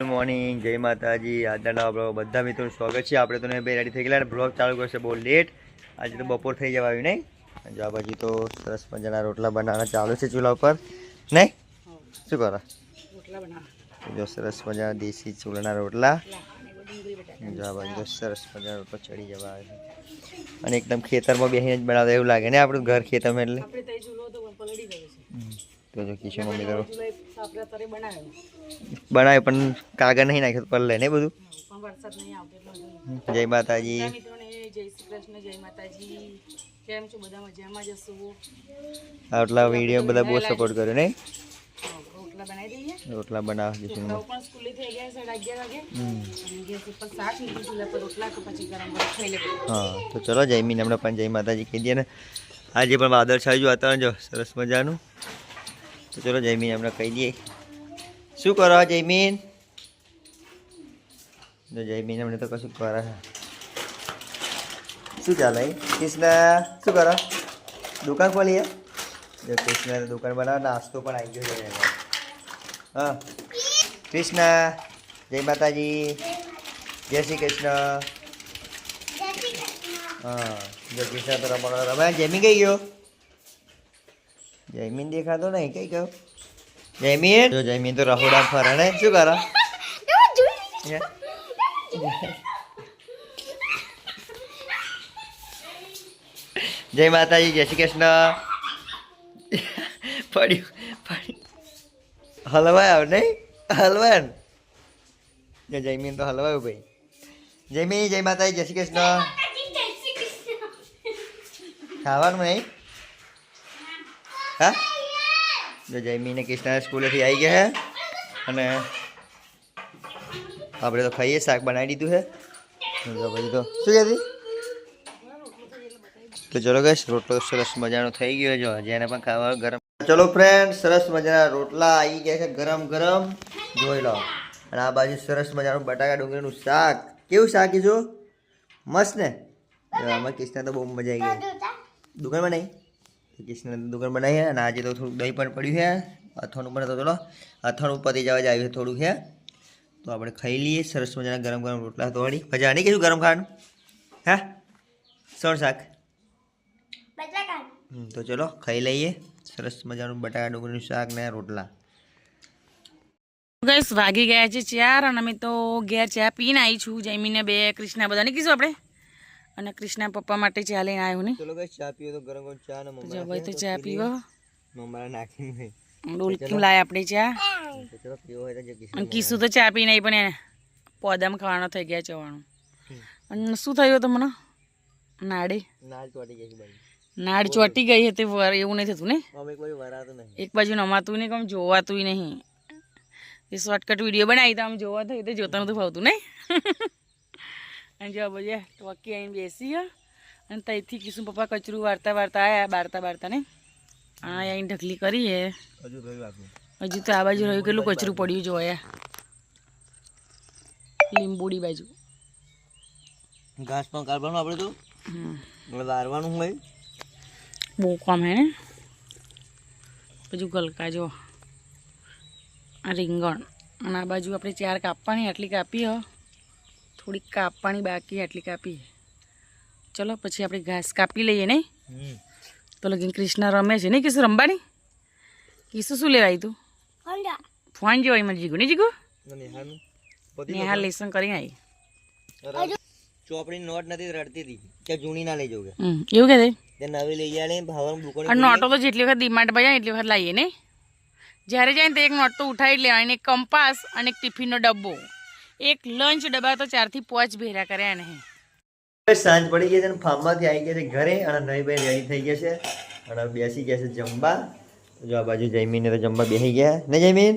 Good morning જય માતાજી આજના નવા બ્લોગ બધા મિત્રોનું સ્વાગત છે. આપણે તો ને બે રેડી થઈ ગયેલા અને બ્લોગ ચાલુ કરશે બહુ લેટ આજે તો બપોર થઈ જવા આવ્યું નહીં. જો આ પછી તો સરસ મજાના રોટલા બનાવવાના ચાલુ છે ચૂલા ઉપર. નહીં? શું કરો? જો સરસ મજાના દેશી ચૂલાના રોટલા. જો આ બાજુ તો સરસ મજાના રોટલો ચડી જવા આવે છે. અને એકદમ ખેતરમાં બેસીને જ બનાવતા એવું લાગે ને આપણું ઘર ખેતરમાં એટલે? તો જો કિશોર મમ્મી કરો બનાવ્યો બનાવે પણ કાગળ નહીં નાખ્યો પર પલ્લે ને બધું? પણ વરસાદ નહીં આવતો જય માતાજી. જય શ્રી કૃષ્ણ જય માતાજી. કેમ છો? બધા મજામાં જશો આટલા વીડિયો બધા બહુ સપોર્ટ કર્યો ને રોટલા બનાવી દઈએ. રોટલા બનાવ કિશોર છોકરાઓ પણ સ્કૂલે થઈ ગયા સાડા અગિયાર વાગે. હમ. અને ગેસ ઉપર શાક લીધું ચૂલા પર રોટલા તો પછી ગરમ ગરમ ખાઈ લેવું હા તો ચલો જયમીન હમણાં પણ જય માતાજી કહી દઈએ ને. આજે પણ વાદળ છાયું વાતાવરણ જો સરસ મજાનું. તો ચલો જયમીન હમણાં કહી દઈએ. શું કરો જયમીન? જો જયમીન એમને તો કશું કરે છે. શું ચાલે? કૃષ્ણ શું કરો? દુકાન ખોલી જો કૃષ્ણ દુકાન બનાવે નાસ્તો પણ આવી ગયો છે હા. કૃષ્ણ જય માતાજી. જય શ્રી કૃષ્ણ. હા. જો કૃષ્ણ તો રમણ રમાય જમી કઈ ગયો? જયમીન દેખાતો નહીં કઈ કહ્યું જયમીન? જો જયમીન તો રહોડા ફરે ને શું કરો? જય માતાજી જય શ્રી કૃષ્ણ. પડ્યું પડ્યું હલવાય નહીં? હલવાય ને? જયમીન તો હલવાયું ભાઈ. જયમીન જય માતાજી જય શ્રી કૃષ્ણ. ખાવાનું નહીં? હા? જયમીને કૃષ્ણ સ્કૂલેથી આવી ગયા છે અને આપણે તો ખાઈએ, શાક બનાવી દીધું છે પછી તો શું કહેતી? તો ચલો ગઈશ રોટલો સરસ મજાનો થઈ ગયો જો જેને પણ ખાવા ગરમ ચલો ફ્રેન્ડ સરસ મજાના રોટલા આવી ગયા છે ગરમ ગરમ. જોઈ લો. અને આ બાજુ સરસ મજાનું બટાકા ડુંગળીનું શાક. કેવું શાક કીધું મસ્ત ને? આમાં કૃષ્ણ તો બહુ મજા આવી ગઈ. દુકાનમાં નહીં? કૃષ્ણ દુકાન બનાવી છે અને આજે તો થોડું દહીં પણ પડ્યું છે. અથાણું પણ તો ચલો. અથાણું પતી જવા જ આવ્યું છે થોડું છે. તો આપણે ખાઈ લઈએ સરસ મજાના ગરમ ગરમ રોટલા તો વળી મજા નહીં કીધું ગરમ ખાવાનું? હા? સણ શાક? હમ, તો ચલો ખાઈ લઈએ. સરસ મજાનું બટાકા ડુંગળીનું શાક ને રોટલા. ગઈસ વાગી ગયા છે ચાર અને અમે તો ઘેર ચા પીને આવી છું. જમીને બે કૃષ્ણા બધા નીકળીશું આપણે. અને કૃષ્ણા પપ્પા માટે ચા લઈને આવ્યો ને. ચલો ગઈ ચા પીવો તો ગરમ ગરમ ચા ને જો ભાઈ તો ચા પીવો. મમ્મા નાખીને ડોલકી લાય આપણે ચા. તો ચલો પીવો હોય તો જે કિસ્સો અને કિસ્સું તો ચા પી નહીં પણ એને પોદામાં ખાવાનો થઈ ગયા ચવાનું અને શું થયું તમને નાડે. નાલ ચોટી ગઈ છે ભાઈ નાડ ચોટી ગઈ હતી વર એવું નહીં થતું ને? અમે કોઈ વરાતું નહીં. એક બાજુ નમાતું નહીં કે આમ જોવાતું નહીં. એ શોર્ટકટ વીડિયો બનાવી તો આમ જોવા થયું તો જોતા નતું ફાવતું નહીં અને જો બધા ટોકી આવીને બેસી અને ત્યાંથી કિશું પપ્પા કચરું વારતા વારતા આવ્યા બારતા બારતા ને આ આવીને ઢકલી કરી હે. હજુ તો આ બાજુ રહ્યું કેટલું કચરું પડ્યું જોયા લીંબુડી બાજુ. ઘાસ પણ કાઢવાનું આપણે તો. લારવાનું હોય. બહુ કામ હે ને. પછી ગલકા જો. આ રીંગણ. અને આ બાજુ આપણે ચાર કાપવાની આટલી કાપી હ. થોડીક કાપવાની બાકી આટલી કાપી ચલો પછી આપણે ઘાસ કાપી લઈએ નહીં? તો લગીન કૃષ્ણ રમે છે નહીં કીશું રમવાની? કીશું શું લેવાય તું? ફોન જેવાય મને જીગું નહીં જીગુ? નેહાનું. નેહા લેસન કરી આવી. ચોપડી નોટ નથી રડતી હતી કે જૂની ના લઈ જવું કે. એવું કે તે નવી લઈ જાય ભાવવાનું દુકાને અને નોટો તો જેટલી વખત ડીમાર્ટ ભાઈ એટલી વખત લાવીએ ને જ્યારે જાય ને તો એક નોટ તો ઉઠાવી લેવાની એક કંપાસ અને એક ટિફિનનો ડબ્બો. એક લંચ ડબ્બા તો ચારથી પાંચ ભેરા કર્યા એને. સાંજ પડી ગઈ છે અને ફાર્મમાંથી આવી ગયા છે ઘરે અને નવીભાઈ રેડી થઈ ગયા છે. અને બેસી ગયા છે જમવા. જો આ બાજુ જયમીન તો જમવા બેસી ગયા. ને જયમીન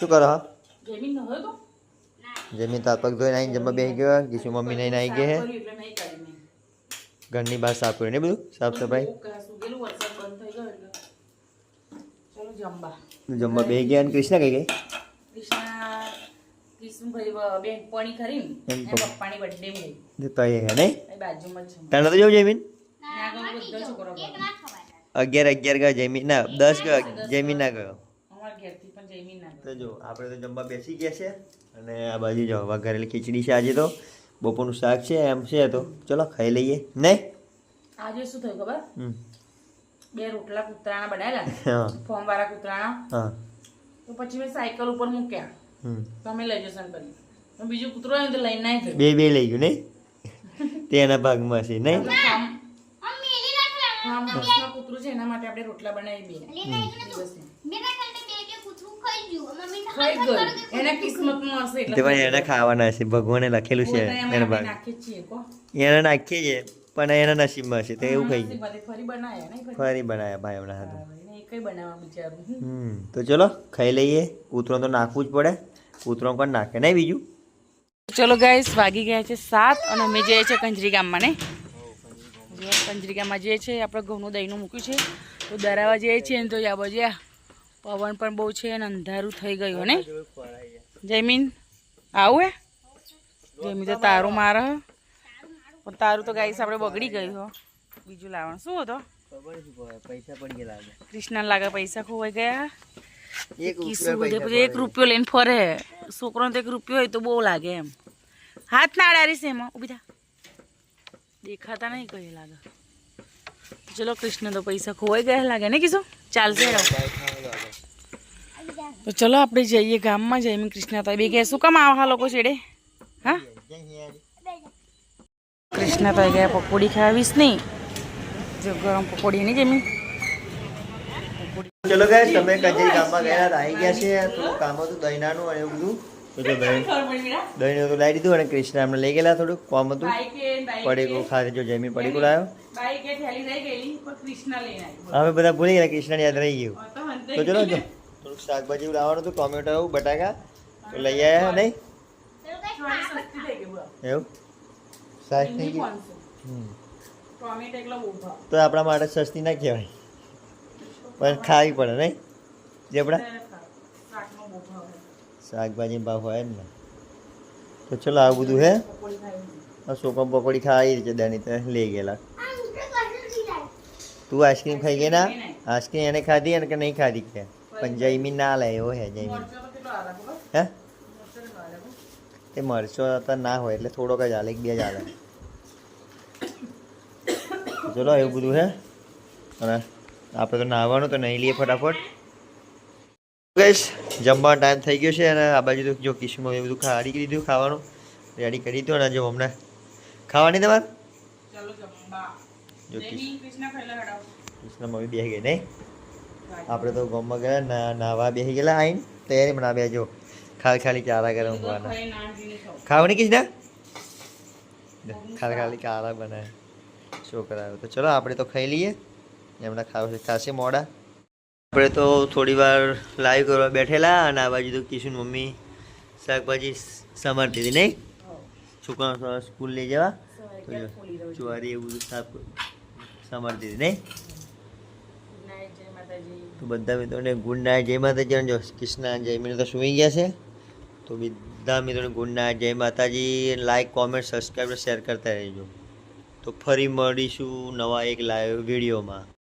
શું કરો? હા જમીન તો? તાર પગ ધોઈને આવીને જમવા બેસી ગયો. કિશુ મમ્મી નહીં આવી ગયા છે. એટલે નહીં કરી મેં. ઘરની બહાર સાફ કરીને બધું? સાફ સફાઈ? સુગેલું વરસાદ બંધ થઈ ગયો એટલે. ચલો જમવા. બે બેસી ગયા અને કૃષ્ણા કઈ ગઈ? કૃષ્ણા કૃષ્ણભાઈ બેન પાણી ખરી ને પપ્પાની બર્થડે માં ગઈ એ હે નહીં બાજુમાં જ છે. તારે નતું જવું જયમીન ત્યાં આગળ છોકરો અગિયાર અગિયાર ગયો જયમીન ના દસ ગયો જયમીન ના ગયો. અમારા ઘેરથી પણ જયમીન ના તો જો આપણે તો જમવા બેસી ગયા છે અને આ બાજુ જો વઘારેલી ખીચડી છે આજે તો. બપોરનું શાક છે એમ છે તો. ચલો ખાઈ લઈએ. નહીં આજે શું થયું ખબર? હમ. બે રોટલા કૂતરાના બનાવેલા ફોર્મ વાળા કૂતરાના. હા. તો પછી મેં સાયકલ ઉપર મૂક્યા. હમ. લઈ જશન કરી. તો કૂતરો આવ્યું તો લઈને ના બે બે લઈ ગયું નહીં? તે એના ભાગમાં છે નહીં? કૂતરું છે એના માટે આપણે રોટલા બનાવી બે. દિવસમાં ખાઈ ગયું. એના કિસ્મતમાં હશે એટલે તે પણ એને ખાવાના છે ભગવાને લખેલું છે એના ભાગ. નાખીએ જ છીએ એને નાખીએ છીએ પણ એના નસીબમાં છે તો એવું ખાઈ ફરી બનાયા ફરી? ફરી ભાઈ હમણાં હાથું બનાવવા બિચારું. હમ તો ચલો ખાઈ લઈએ. કૂતરો તો નાખવું જ પડે. કૂતરો પણ નાખે. નહીં બીજું? ચલો ગાઈસ વાગી ગયા છે સાત અને અમે જઈએ છીએ કંજરી ગામમાં ને જો કંજરી ગામમાં જઈએ છીએ આપણે ઘઉંનું દહીંનું મૂક્યું છે. તો દરાવા જઈએ છીએ ને તો યા બાજુ પવન પણ બહુ છે અને અંધારું થઈ ગયું ને જયમીન આવું હે? જયમીન તો તારું મારે પણ તારું તો ગાઈસ આપણે બગડી ગયું હો. બીજું લાવવાનું. શું હતો? પૈસા પડી ગયા લાગે. કૃષ્ણ લાગે પૈસા ખોવાઈ ગયા. એક રૂપિયો લઈને ફરે. છોકરો તો એક રૂપિયો હોય તો બહુ લાગે એમ. હાથ ના અડાડીશ એમાં બીજા થા. દેખાતા નહીં કઈ લાગે. ચલો કૃષ્ણ તો પૈસા ખોવાઈ ગયા લાગે ને કીધું? ચાલશે તો ચલો આપણે જઈએ ગામમાં જઈએ કૃષ્ણ તો બે ગયા શું કામ આવા લોકો છેડે? હા? કૃષ્ણ તો ગયા પકોડી ખાવીશ નહીં. જો ગરમ પકોડી નહીં જમી? ચલો ગાય તમે કચેરી ગામમાં ગયા હતા, આવી ગયા છે થોડું કામ હતું દહીનાનું અને એવું બધું. તો દહીં. દહીં તો લાવી દીધું અને કૃષ્ણ અમને લઈ ગયેલા થોડુંક કોમ હતું. પડીકું ખાતે જો જમીન પડીકું લાવ્યો અમે બધા ભૂલી ગયા કૃષ્ણ યાદ રહી ગયું. તો ચલો જો. થોડુંક શાકભાજી લાવવાનું હતું ટોમેટો બટાકા. તો લઈ આવ્યા નહીં. એવું? થઈ ગયું 500. હમ. ટોમેટો એકલો બહુ ભાવ. તો આપણા માટે સસ્તી ના કહેવાય. પણ ખાવી પડે નહીં? જેબડા શાકભાજી ભાવ હોય ને. તો ચલો આવું બધું હે? સોકમ પકોડી ખાઈ રીતે દાની તો લઈ ગયેલા. તું આઈસ્ક્રીમ ખાઈ ગઈ ના? આઈસ્ક્રીમ એને ખાધી અને કે નહીં ખાધી કે? પણ જયમીન ના લે એવો હે જયમીન? હે? એ મરચો તો ના હોય એટલે થોડોક જ હાલે એક બે જ હાલે. ચલો એવું બધું હે? અને આપણે તો નાહવાનું તો નહીં લઈએ ફટાફટ. ગઈશ જમવાનો ટાઈમ થઈ ગયો છે અને આ બાજુ તો જો કિશમાં એ બધું ખાડી દીધું ખાવાનું. રેડી કરી દીધું અને જો હમણાં ખાવાની તમારે? જો કૃષ્ણ મમ્મી બેસી ગઈ નહીં? આપણે તો ગામમાં ગયા ના નાવા બેસી ગયેલા આવીને તૈયારી બના બે જો ખાલી ખાલી ચારા કરે ઊંઘવાના. ખાવાની ના ખાલી ખાલી કારા બનાવે. છોકરાઓ તો ચલો આપણે તો ખાઈ લઈએ. એમના ખાવ ખાશે મોડા આપણે તો થોડી વાર લાઈવ કરવા બેઠેલા અને આ બાજુ તો કિશુન મમ્મી શાકભાજી સમારતી હતી નહીં હો. છોકરાઓ સ્કૂલ લઈ જવા ચુવારી છે? એવું બધું સાફ સમારતી હતી નહીં જય. તો બધા મિત્રોને ગુડ નાઇટ, જય માતાજી જો કૃષ્ણ જયમીન તો સુઈ ગયા છે તો બધા મિત્રોને ગુડ નાઇટ, જય માતાજી લાઈક કોમેન્ટ સબસ્ક્રાઈબ શેર કરતા રહેજો તો ફરી મળીશું નવા એક લાઈવ વિડીયોમાં